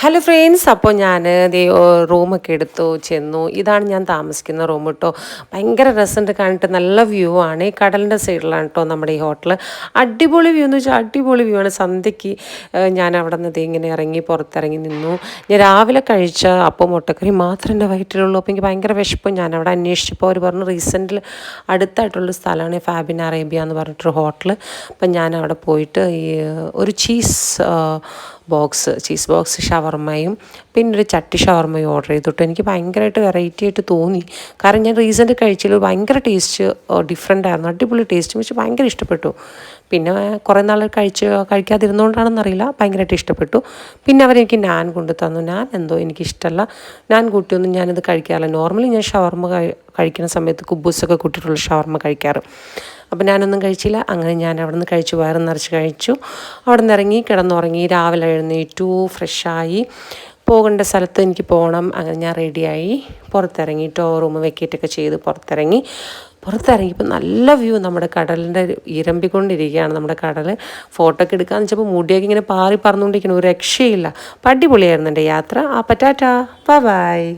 Hello friends അപ്പോൾ ഞാൻ റൂമൊക്കെ എടുത്തു ചെന്നു. ഇതാണ് ഞാൻ താമസിക്കുന്ന റൂം കേട്ടോ. ഭയങ്കര രസമുണ്ട് കണ്ടിട്ട് നല്ല വ്യൂ ആണ്. ഈ കടലിന്റെ സൈഡിലാണ് കേട്ടോ നമ്മുടെ ഈ ഹോട്ടൽ അടിപൊളി വ്യൂ എന്ന് വെച്ചാൽ അടിപൊളി വ്യൂ ആണ്. സന്ധ്യയ്ക്ക് ഞാൻ അവിടെ നിന്ന് ഇങ്ങനെ ഇറങ്ങി പുറത്തിറങ്ങി നിന്നു. ഞാൻ രാവിലെ കഴിച്ച അപ്പം മുട്ടക്കറി മാത്രമേ എന്റെ വയറ്റിലുള്ളൂ. അപ്പോൾ എനിക്ക് ഭയങ്കര വിശപ്പ്. ഞാൻ അവിടെ അന്വേഷിച്ചപ്പോൾ അവർ പറഞ്ഞു റീസെന്റിൽ അടുത്തായിട്ടുള്ള സ്ഥലമാണ് ഫാബിൻ അറേബ്യ എന്ന് പറഞ്ഞിട്ടൊരു ഹോട്ടൽ അപ്പം ഞാൻ അവിടെ പോയിട്ട് ഈ ഒരു ചീസ് ബോക്സ് ചീസ് ബോക്സ് ഷവർമ്മയും പിന്നെ ഒരു ചട്ടി ഷവർമ്മയും ഓർഡർ ചെയ്തിട്ട്. എനിക്ക് ഭയങ്കരമായിട്ട് വെറൈറ്റി ആയിട്ട് തോന്നി. കാരണം ഞാൻ റീസെന്റ് കഴിച്ചതിൽ ഭയങ്കര ടേസ്റ്റ് ഡിഫറെന്റ് ആയിരുന്നു. അടിപൊളി ടേസ്റ്റ് പക്ഷെ ഭയങ്കര ഇഷ്ടപ്പെട്ടു. പിന്നെ കുറേ നാൾ കഴിച്ച് കഴിക്കാതിരുന്നുകൊണ്ടാണെന്നറിയില്ല ഭയങ്കരമായിട്ട് ഇഷ്ടപ്പെട്ടു. പിന്നെ അവരെനിക്ക് നാൻ കൊണ്ടു തന്നു. നാൻ എന്തോ എനിക്കിഷ്ടമല്ല നാൻ കൂട്ടിയൊന്നും ഞാനിത് കഴിക്കാറില്ല. നോർമലി ഞാൻ ഷവർമ്മ കഴിക്കുന്ന സമയത്ത് കുബൂസൊക്കെ കൂട്ടിയിട്ടുള്ള ഷവർമ്മ കഴിക്കാറ്. അപ്പം ഞാനൊന്നും കഴിച്ചില്ല. അങ്ങനെ ഞാൻ അവിടെ നിന്ന് കഴിച്ചു. വയറ് നിറച്ച് കഴിച്ചു. അവിടെ നിന്ന് ഇറങ്ങി കിടന്നുറങ്ങി. രാവിലെ എഴുന്നേറ്റു. ഫ്രഷായി. പോകേണ്ട സ്ഥലത്ത് എനിക്ക് പോകണം. അങ്ങനെ ഞാൻ റെഡിയായി. പുറത്തിറങ്ങിയിട്ടോ റൂം വെക്കേറ്റൊക്കെ ചെയ്ത് പുറത്തിറങ്ങി. പുറത്തിറങ്ങിയപ്പോൾ നല്ല വ്യൂ. നമ്മുടെ കടലിന്റെ ഇരമ്പിക്കൊണ്ടിരിക്കുകയാണ് നമ്മുടെ കടൽ. ഫോട്ടോ ഒക്കെ എടുക്കാന്ന് വെച്ചപ്പോൾ മുടിയൊക്കെ ഇങ്ങനെ പാറി പറന്നുകൊണ്ടിരിക്കണം ഒരു രക്ഷയില്ല. അപ്പം അടിപൊളിയായിരുന്നു എന്റെ യാത്ര. ആ പറ്റാറ്റാ ബൈ.